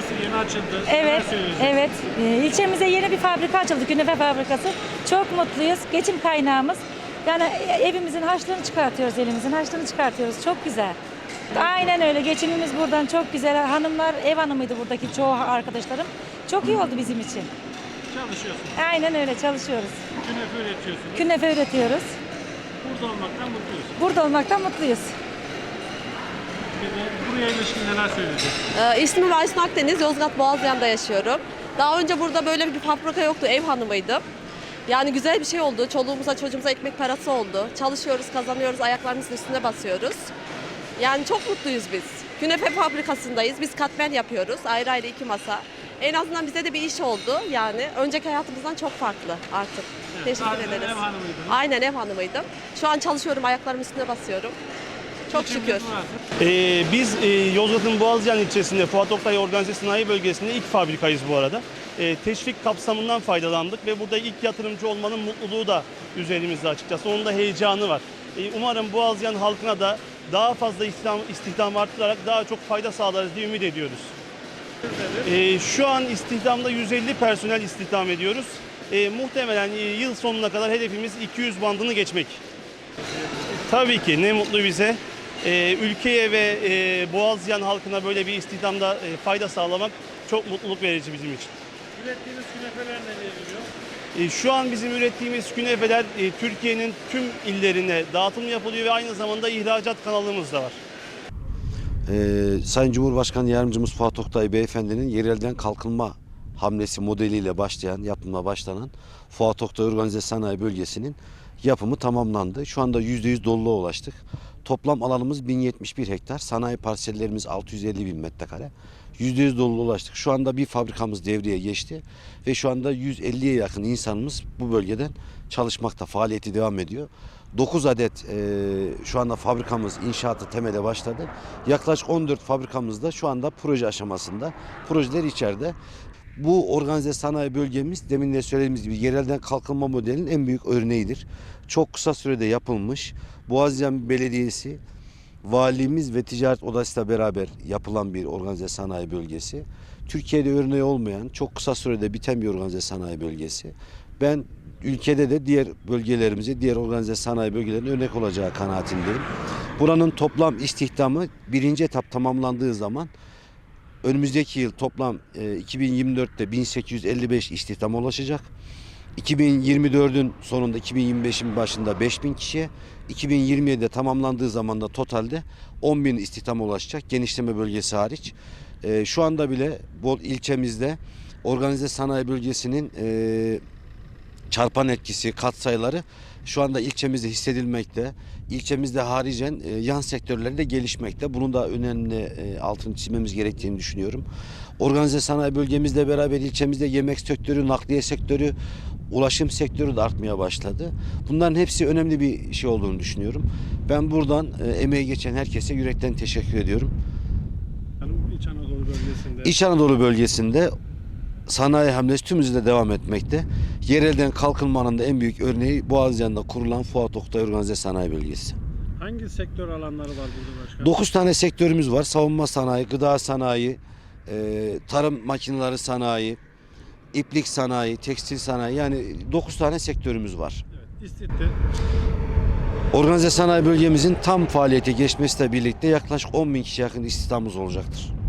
fabrikası yeni açıldı. Evet, evet. Ee, ilçemize yeni bir fabrika açıldı, künefe fabrikası. Çok mutluyuz. Geçim kaynağımız. Yani e- evimizin harçlığını çıkartıyoruz, elimizin harçlığını çıkartıyoruz. Çok güzel. Aynen öyle. Geçimimiz buradan çok güzel. Hanımlar ev hanımıydı buradaki çoğu arkadaşlarım. Çok iyi oldu bizim için. Çalışıyorsunuz. Aynen öyle çalışıyoruz. Künefe üretiyorsunuz. Künefe üretiyoruz. Burada olmaktan mutluyuz. Burada olmaktan mutluyuz. De buraya ilişkin neler söyleyeceksiniz? Ee, ismim Aysun Akdeniz, Yozgat Boğazyan'da yaşıyorum. Daha önce burada böyle bir fabrika yoktu, ev hanımıydım. Yani güzel bir şey oldu. Çoluğumuza çocuğumuza ekmek parası oldu. Çalışıyoruz, kazanıyoruz, ayaklarımızın üstüne basıyoruz. Yani çok mutluyuz biz. Künefe fabrikasındayız. Biz katmer yapıyoruz. Ayrı ayrı iki masa. En azından bize de bir iş oldu. Yani önceki hayatımızdan çok farklı artık. Teşekkür Daha önce ederiz. Ev hanımıydınız. Aynen ev hanımıydım. Şu an çalışıyorum, ayaklarımın üstüne basıyorum. Çok şükür. Ee, biz e, Yozgat'ın Boğazcan ilçesinde Fuat Oktay Organize Sanayi Bölgesi'nde ilk fabrikayız bu arada. Ee, teşvik kapsamından faydalandık ve burada ilk yatırımcı olmanın mutluluğu da üzerimizde açıkçası. Onun da heyecanı var. Ee, umarım Boğazcan halkına da daha fazla istihdam, istihdam arttırarak daha çok fayda sağlarız diye ümit ediyoruz. Ee, şu an istihdamda 150 personel istihdam ediyoruz. Ee, muhtemelen e, yıl sonuna kadar hedefimiz 200 bandını geçmek. Tabii ki ne mutlu bize. Ee, ülkeye ve e, Boğazyan halkına böyle bir istihdamda e, fayda sağlamak çok mutluluk verici bizim için. Ürettiğiniz künefeler nereye gidiyor? E, şu an bizim ürettiğimiz künefeler e, Türkiye'nin tüm illerine dağıtım yapılıyor ve aynı zamanda ihracat kanalımız da var. Ee, Sayın Cumhurbaşkanı Yardımcımız Fuat Oktay Beyefendinin yerelden kalkınma hamlesi modeliyle başlayan, yapımına başlanan Fuat Oktay Organize Sanayi Bölgesi'nin yapımı tamamlandı. Şu anda %100 doluluğa ulaştık. Toplam alanımız 1071 hektar, sanayi parsellerimiz 650 bin metrekare. %100 doluluğa ulaştık. Şu anda bir fabrikamız devreye geçti ve şu anda 150'ye yakın insanımız bu bölgeden çalışmakta, faaliyeti devam ediyor. 9 adet e, şu anda fabrikamız inşaatı temele başladı. Yaklaşık 14 fabrikamız da şu anda proje aşamasında. Projeler içeride. Bu organize sanayi bölgemiz demin de söylediğimiz gibi yerelden kalkınma modelinin en büyük örneğidir. Çok kısa sürede yapılmış. Boğaziyen Belediyesi, valimiz ve ticaret odasıyla beraber yapılan bir organize sanayi bölgesi. Türkiye'de örneği olmayan, çok kısa sürede biten bir organize sanayi bölgesi. Ben ülkede de diğer bölgelerimize, diğer organize sanayi bölgelerine örnek olacağı kanaatindeyim. Buranın toplam istihdamı birinci etap tamamlandığı zaman önümüzdeki yıl toplam e, 2024'te 1855 istihdama ulaşacak. 2024'ün sonunda 2025'in başında 5000 kişiye, 2027'de tamamlandığı zaman da totalde 10 bin istihdama ulaşacak genişleme bölgesi hariç. E, şu anda bile bu ilçemizde organize sanayi bölgesinin e, çarpan etkisi, katsayıları şu anda ilçemizde hissedilmekte. İlçemizde haricen e, yan sektörleri de gelişmekte. Bunun da önemli e, altını çizmemiz gerektiğini düşünüyorum. Organize sanayi bölgemizle beraber ilçemizde yemek sektörü, nakliye sektörü, ulaşım sektörü de artmaya başladı. Bunların hepsi önemli bir şey olduğunu düşünüyorum. Ben buradan e, emeği geçen herkese yürekten teşekkür ediyorum. İç Anadolu bölgesinde. İç Anadolu bölgesinde sanayi hamlesi tüm hızıyla devam etmekte. Yerelden kalkınmanın da en büyük örneği Boğaziyan'da kurulan Fuat Oktay Organize Sanayi Bölgesi. Hangi sektör alanları var burada başkanım? 9 tane sektörümüz var. Savunma sanayi, gıda sanayi, e, tarım makineleri sanayi, iplik sanayi, tekstil sanayi yani 9 tane sektörümüz var. Evet, İstihdam. Organize sanayi bölgemizin tam faaliyete geçmesiyle birlikte yaklaşık 10 bin kişi yakın istihdamımız olacaktır.